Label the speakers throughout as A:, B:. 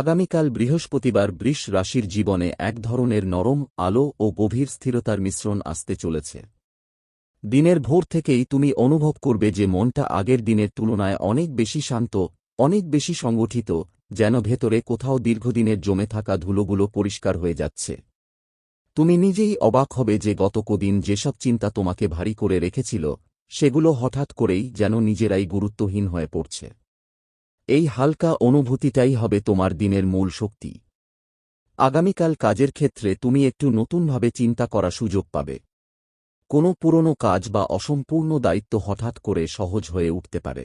A: আগামীকাল বৃহস্পতিবার বৃষ রাশির জীবনে এক ধরনের নরম, আলো ও গভীর স্থিরতার মিশ্রণ আসতে চলেছে। দিনের ভোর থেকেই তুমি অনুভব করবে যে মনটা আগের দিনের তুলনায় অনেক বেশি শান্ত, অনেক বেশি সংগঠিত, যেন ভেতরে কোথাও দীর্ঘদিনের জমে থাকা ধুলোগুলো পরিষ্কার হয়ে যাচ্ছে। তুমি নিজেই অবাক হবে যে গত কদিন যেসব চিন্তা তোমাকে ভারী করে রেখেছিল, সেগুলো হঠাৎ করেই যেন নিজেরাই গুরুত্বহীন হয়ে পড়ছে। এই হালকা অনুভূতিটাই হবে তোমার দিনের মূল শক্তি। আগামীকাল কাজের ক্ষেত্রে তুমি একটু নতুনভাবে চিন্তা করা সুযোগ পাবে। কোনো পুরনো কাজ বা অসম্পূর্ণ দায়িত্ব হঠাৎ করে সহজ হয়ে উঠতে পারে।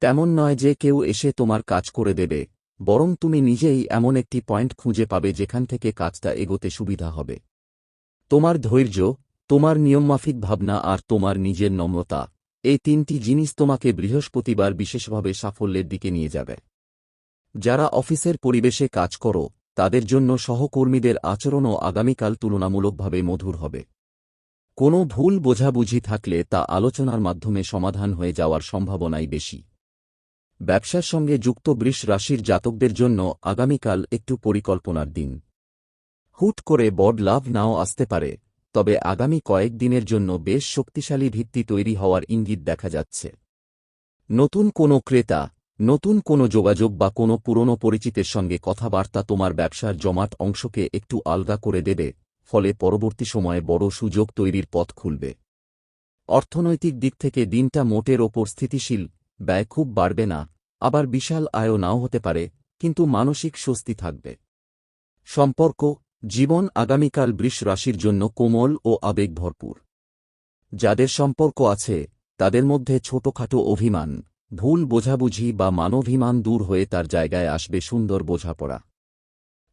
A: তেমন নয় যে কেউ এসে তোমার কাজ করে দেবে, বরং তুমি নিজেই এমন একটি পয়েন্ট খুঁজে পাবে যেখান থেকে কাজটা এগোতে সুবিধা হবে। তোমার ধৈর্য, তোমার নিয়মমাফিক ভাবনা আর তোমার নিজের নম্রতা এই তিনটি জিনিস তোমাকে বৃহস্পতিবার বিশেষভাবে সাফল্যের দিকে নিয়ে যাবে। যারা অফিসের পরিবেশে কাজ করো, তাদের জন্য সহকর্মীদের আচরণও আগামীকাল তুলনামূলকভাবে মধুর হবে। কোনো ভুল বোঝাবুঝি থাকলে তা আলোচনার মাধ্যমে সমাধান হয়ে যাওয়ার সম্ভাবনাই বেশি। ব্যবসার সঙ্গে যুক্ত বৃষ রাশির জাতকদের জন্য আগামীকাল একটু পরিকল্পনার দিন। হুট করে বড লাভ নাও আসতে পারে। তবে আগামী কয়েক দিনের জন্য বেশ শক্তিশালী ভিত্তি তৈরি হওয়ার ইঙ্গিত দেখা যাচ্ছে। নতুন কোনো ক্রেতা, নতুন কোনো যোগাযোগ বা কোনো পুরনো পরিচিতের সঙ্গে কথাবার্তা তোমার ব্যবসার জমাট অংশকে একটু আলগা করে দেবে, ফলে পরবর্তী সময়ে বড় সুযোগ তৈরির পথ খুলবে। অর্থনৈতিক দিক থেকে দিনটা মোটের ওপর স্থিতিশীল, ব্যয় খুব বাড়বে না, আবার বিশাল আয়ও নাও হতে পারে, কিন্তু মানসিক স্বস্তি থাকবে। সম্পর্ক জীবন আগামীকাল বৃষ রাশির জন্য কোমল ও আবেগ ভরপুর। যাদের সম্পর্ক আছে, তাদের মধ্যে ছোটখাটো অভিমান, ভুল বোঝাবুঝি বা মানভিমান দূর হয়ে তার জায়গায় আসবে সুন্দর বোঝাপড়া।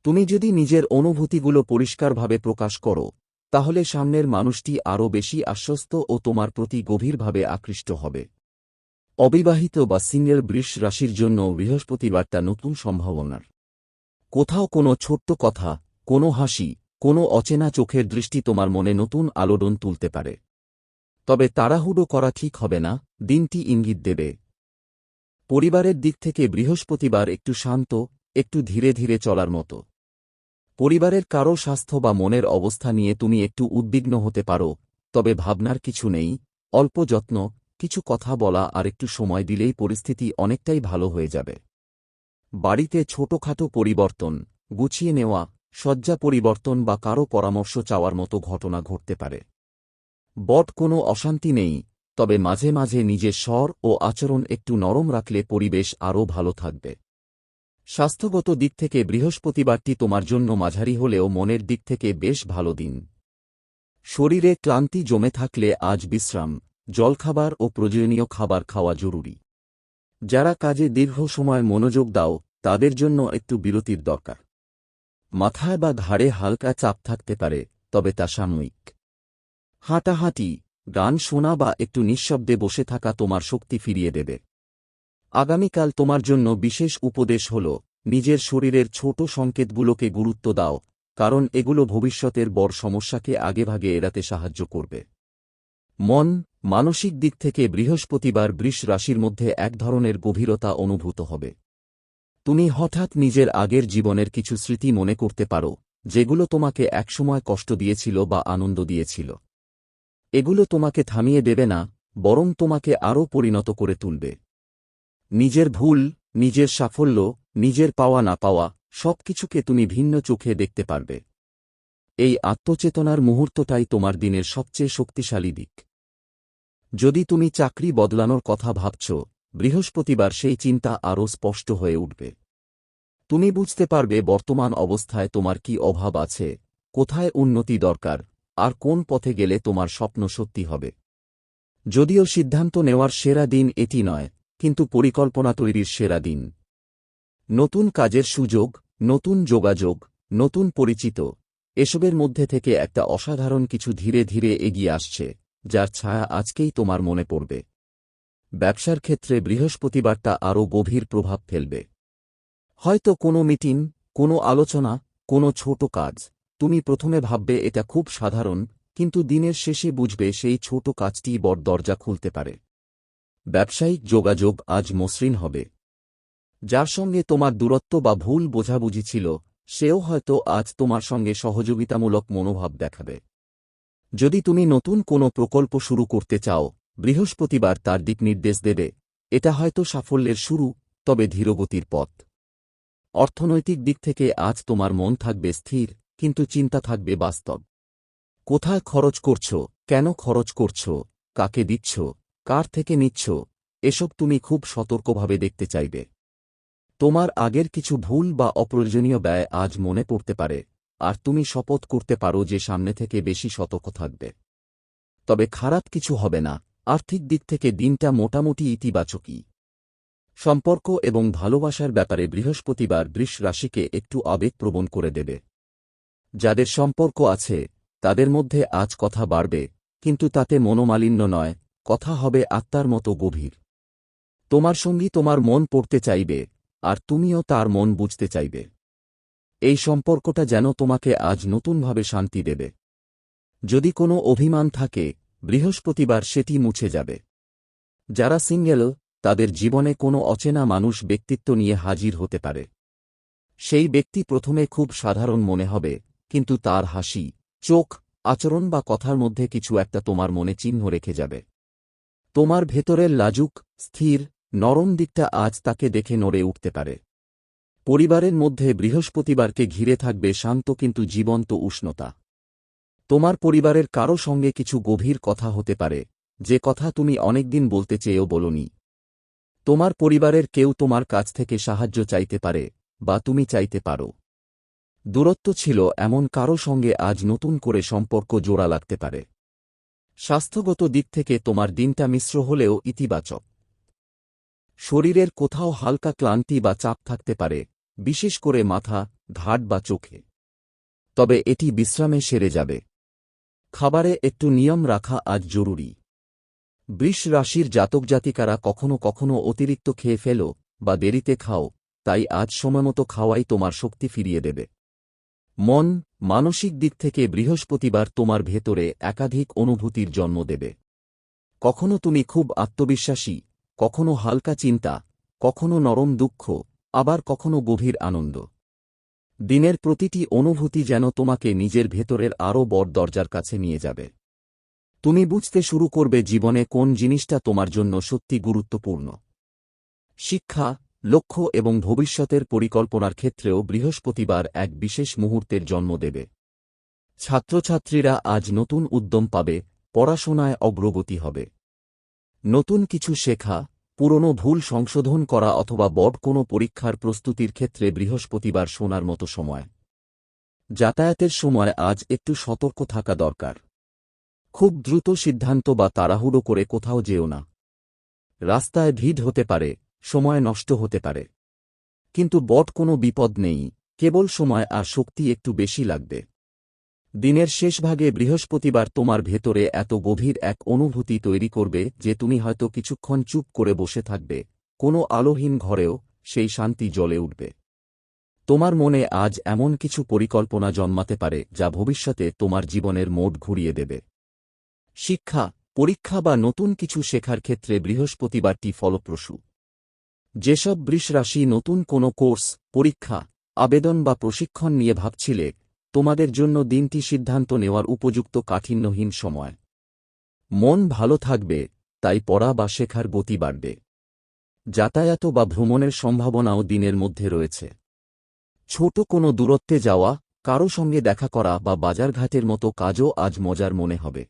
A: তুমি যদি নিজের অনুভূতিগুলো পরিষ্কারভাবে প্রকাশ করো, তাহলে সামনের মানুষটি আরও বেশি আশ্বস্ত ও তোমার প্রতি গভীরভাবে আকৃষ্ট হবে। অবিবাহিত বা সিঙ্গেল বৃষ রাশির জন্য বৃহস্পতিবারটা নতুন সম্ভাবনার। কোথাও কোনো ছোট্ট কথা কোনো হাসি, কোনো অচেনা চোখের দৃষ্টি তোমার মনে নতুন আলোড়ন তুলতে পারে। তবে তাড়াহুড়ো করা ঠিক হবে না, দিনটি ইঙ্গিত দেবে। পরিবারের দিক থেকে বৃহস্পতিবার একটু শান্ত, একটু ধীরে ধীরে চলার মতো। পরিবারের কারও স্বাস্থ্য বা মনের অবস্থা নিয়ে তুমি একটু উদ্বিগ্ন হতে পারো, তবে ভাবনার কিছু নেই, অল্প যত্ন, কিছু কথা বলা আর একটু সময় দিলেই পরিস্থিতি অনেকটাই ভালো হয়ে যাবে। বাড়িতে ছোটখাটো পরিবর্তন, গুছিয়ে নেওয়া শয্যা পরিবর্তন বা কারও পরামর্শ চাওয়ার মতো ঘটনা ঘটতে পারে। বট কোনো অশান্তি নেই, তবে মাঝে মাঝে নিজের স্বর ও আচরণ একটু নরম রাখলে পরিবেশ আরও ভালো থাকবে। স্বাস্থ্যগত দিক থেকে বৃহস্পতিবারটি তোমার জন্য মাঝারি হলেও মনের দিক থেকে বেশ ভালো দিন। শরীরে ক্লান্তি জমে থাকলে আজ বিশ্রাম, জলখাবার ও প্রয়োজনীয় খাবার খাওয়া জরুরি। যারা কাজে দীর্ঘ সময় মনোযোগ দাও, তাদের জন্য একটু বিরতির দরকার। মাথায় বা ঘাড়ে হালকা চাপ থাকতে পারে, তবে তা সাময়িক। হাঁটাহাঁটি, গান শোনা বা একটু নিঃশব্দে বসে থাকা তোমার শক্তি ফিরিয়ে দেবে। আগামীকাল তোমার জন্য বিশেষ উপদেশ হল, নিজের শরীরের ছোট সংকেতগুলোকে গুরুত্ব দাও, কারণ এগুলো ভবিষ্যতের বড় সমস্যাকে আগেভাগে এড়াতে সাহায্য করবে। মন, মানসিক দিক থেকে বৃহস্পতিবার বৃষ রাশির মধ্যে এক ধরনের গভীরতা অনুভূত হবে। তুমি হঠাৎ নিজের আগের জীবনের কিছু স্মৃতি মনে করতে পারো, যেগুলো তোমাকে একসময় কষ্ট দিয়েছিল বা আনন্দ দিয়েছিল। এগুলো তোমাকে থামিয়ে দেবে না, বরং তোমাকে আরও পরিণত করে তুলবে। নিজের ভুল, নিজের সাফল্য, নিজের পাওয়া না পাওয়া সব কিছুকে তুমি ভিন্ন চোখে দেখতে পারবে। এই আত্মচেতনার মুহূর্তটাই তোমার দিনের সবচেয়ে শক্তিশালী দিক। যদি তুমি চাকরি বদলানোর কথা ভাবছ বৃহস্পতিবার সেই চিন্তা আরও স্পষ্ট হয়ে উঠবে। তুমি বুঝতে পারবে বর্তমান অবস্থায় তোমার কি অভাব আছে, কোথায় উন্নতি দরকার, আর কোন পথে গেলে তোমার স্বপ্ন সত্যি হবে। যদিও সিদ্ধান্ত নেওয়ার সেরা দিন এটি নয়, কিন্তু পরিকল্পনা তৈরির সেরা দিন। নতুন কাজের সুযোগ, নতুন যোগাযোগ, নতুন পরিচিত, এসবের মধ্যে থেকে একটা অসাধারণ কিছু ধীরে ধীরে এগিয়ে আসছে, যার ছায়া আজকেই তোমার মনে পড়বে। ব্যবসার ক্ষেত্রে বৃহস্পতিবারটা আরও গভীর প্রভাব ফেলবে। হয়তো কোনো মিটিং, কোনো আলোচনা, কোনো ছোট কাজ। তুমি প্রথমে ভাববে এটা খুব সাধারণ, কিন্তু দিনের শেষে বুঝবে সেই ছোট কাজটি বড় দরজা খুলতে পারে। ব্যবসায়িক যোগাযোগ আজ মসৃণ হবে। যার সঙ্গে তোমার দূরত্ব বা ভুল বোঝাবুঝি ছিল, সেও হয়তো আজ তোমার সঙ্গে সহযোগিতামূলক মনোভাব দেখাবে। যদি তুমি নতুন কোনো প্রকল্প শুরু করতে চাও বৃহস্পতিবার তার দিক নির্দেশ দেবে, এটা হয়তো সাফল্যের শুরু, তবে ধীরগতির পথ। অর্থনৈতিক দিক থেকে আজ তোমার মন থাকবে স্থির, কিন্তু চিন্তা থাকবে বাস্তব। কোথায় খরচ করছ, কেন খরচ করছ, কাকে দিচ্ছ, কার থেকে নিচ্ছ, এসব তুমি খুব সতর্কভাবে দেখতে চাইবে। তোমার আগের কিছু ভুল বা অপ্রয়োজনীয় ব্যয় আজ মনে পড়তে পারে, আর তুমি শপথ করতে পারো যে সামনে থেকে বেশি সতর্ক থাকবে। তবে খারাপ কিছু হবে না আর্থিক দিক থেকে দিনটা মোটামুটি ইতিবাচকই। সম্পর্ক এবং ভালোবাসার ব্যাপারে বৃহস্পতিবার বৃষ রাশিকে একটু আবেগপ্রবণ করে দেবে। যাদের সম্পর্ক আছে, তাদের মধ্যে আজ কথা বাড়বে, কিন্তু তাতে মনোমালিন্য নয়, কথা হবে আত্মার মতো গভীর। তোমার সঙ্গী তোমার মন পড়তে চাইবে, আর তুমিও তার মন বুঝতে চাইবে। এই সম্পর্কটা যেন তোমাকে আজ নতুনভাবে শান্তি দেবে। যদি কোনো অভিমান থাকে বৃহস্পতিবার সেটি মুছে যাবে। যারা সিঙ্গেল, তাদের জীবনে কোনো অচেনা মানুষ ব্যক্তিত্ব নিয়ে হাজির হতে পারে। সেই ব্যক্তি প্রথমে খুব সাধারণ মনে হবে, কিন্তু তার হাসি, চোখ, আচরণ বা কথার মধ্যে কিছু একটা তোমার মনে চিহ্ন রেখে যাবে। তোমার ভেতরের লাজুক, স্থির, নরম দিকটা আজ তাকে দেখে নড়ে উঠতে পারে। পরিবারের মধ্যে বৃহস্পতিবারকে ঘিরে থাকবে শান্ত কিন্তু জীবন্ত উষ্ণতা। তোমার পরিবারের কারও সঙ্গে কিছু গভীর কথা হতে পারে, যে কথা তুমি অনেকদিন বলতে চেয়েও বলনি। তোমার পরিবারের কেউ তোমার কাছ থেকে সাহায্য চাইতে পারে, বা তুমি চাইতে পারো। দূরত্ব ছিল এমন কারও সঙ্গে আজ নতুন করে সম্পর্ক জোড়া লাগতে পারে। স্বাস্থ্যগত দিক থেকে তোমার দিনটা মিশ্র হলেও ইতিবাচক। শরীরের কোথাও হালকা ক্লান্তি বা চাপ থাকতে পারে, বিশেষ করে মাথা, ঘাট বা চোখে। তবে এটি বিশ্রামে সেরে যাবে। খাবারে একটু নিয়ম রাখা আজ জরুরি। বৃষ রাশির জাতক জাতিকারা কখনো কখনো অতিরিক্ত খেয়ে ফেল বা দেরিতে খাও, তাই আজ সময়মতো খাওয়াই তোমার শক্তি ফিরিয়ে দেবে। মন, মানসিক দিক থেকে বৃহস্পতিবার তোমার ভেতরে একাধিক অনুভূতির জন্ম দেবে। কখনো তুমি খুব আত্মবিশ্বাসী, কখনো হালকা চিন্তা, কখনো নরম দুঃখ, আবার কখনো গভীর আনন্দ। দিনের প্রতিটি অনুভূতি যেন তোমাকে নিজের ভেতরের আরও বড় দরজার কাছে নিয়ে যাবে। তুমি বুঝতে শুরু করবে জীবনে কোন জিনিসটা তোমার জন্য সত্যি গুরুত্বপূর্ণ। শিক্ষা, লক্ষ্য এবং ভবিষ্যতের পরিকল্পনার ক্ষেত্রেও বৃহস্পতিবার এক বিশেষ মুহূর্তের জন্ম দেবে। ছাত্রছাত্রীরা আজ নতুন উদ্যম পাবে, পড়াশোনায় অগ্রগতি হবে। নতুন কিছু শেখা পুরনো ভুল সংশোধন করা অথবা বড় কোনো পরীক্ষার প্রস্তুতির ক্ষেত্রে বৃহস্পতিবার শোনার মতো সময়। যাতায়াতের সময় আজ একটু সতর্ক থাকা দরকার। খুব দ্রুত সিদ্ধান্ত বা তাড়াহুড়ো করে কোথাও যেও না। রাস্তায় ভিড় হতে পারে, সময় নষ্ট হতে পারে। কিন্তু বট কোনো বিপদ নেই, কেবল সময় আর শক্তি একটু বেশি লাগবে। দিনের শেষভাগে বৃহস্পতিবার তোমার ভেতরে এত গভীর এক অনুভূতি তৈরি করবে যে তুমি হয়তো কিছুক্ষণ চুপ করে বসে থাকবে, কোনো আলোহীন ঘরেও সেই শান্তি জ্বলে উঠবে। তোমার মনে আজ এমন কিছু পরিকল্পনা জন্মাতে পারে যা ভবিষ্যতে তোমার জীবনের মোড ঘুরিয়ে দেবে। শিক্ষা, পরীক্ষা বা নতুন কিছু শেখার ক্ষেত্রে বৃহস্পতিবারটি ফলপ্রসূ। যেসব বৃষরাশি নতুন কোনো কোর্স, পরীক্ষা, আবেদন বা প্রশিক্ষণ নিয়ে ভাবছিলে তোমাদের জন্য দিনটি সিদ্ধান্ত নেওয়ার উপযুক্ত কাঠিন্যহীন সময়। মন ভালো থাকবে, তাই পড়া বা শেখার গতি বাড়বে। যাতায়াত বা ভ্রমণের সম্ভাবনাও দিনের মধ্যে রয়েছে। ছোট কোনো দূরত্বে যাওয়া, কারও সঙ্গে দেখা করা বা বাজারঘাটের মতো কাজও আজ মজার মনে হবে।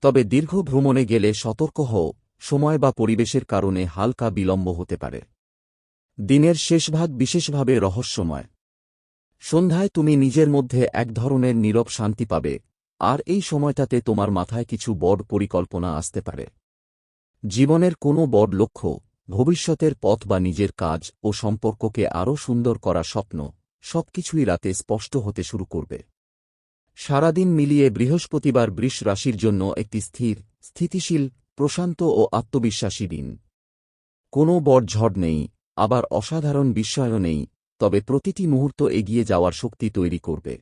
A: তবে দীর্ঘ ভ্রমণে গেলে সতর্ক হও, সময় বা পরিবেশের কারণে হালকা বিলম্ব হতে পারে। দিনের শেষভাগ বিশেষভাবে রহস্যময়। সন্ধ্যায় তুমি নিজের মধ্যে এক ধরনের নীরব শান্তি পাবে, আর এই সময়টাতে তোমার মাথায় কিছু বড় পরিকল্পনা আসতে পারে। জীবনের কোনো বড় লক্ষ্য, ভবিষ্যতের পথ বা নিজের কাজ ও সম্পর্ককে আরও সুন্দর করা স্বপ্ন, সবকিছুই রাতে স্পষ্ট হতে শুরু করবে। সারাদিন মিলিয়ে বৃহস্পতিবার বৃষ রাশির জন্য একটি স্থির, স্থিতিশীল, প্রশান্ত ও আত্মবিশ্বাসী দিন। কোনো বড় ঝড় নেই, আবার অসাধারণ বিস্ময়ও নেই তবে প্রতিটি মুহূর্ত এগিয়ে যাওয়ার শক্তি তৈরি করবে।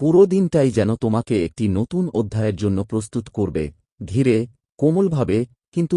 A: পুরো দিনটাই যেন তোমাকে একটি নতুন অধ্যায়ের জন্য প্রস্তুত করবে, ধীরে, কোমলভাবে, কিন্তু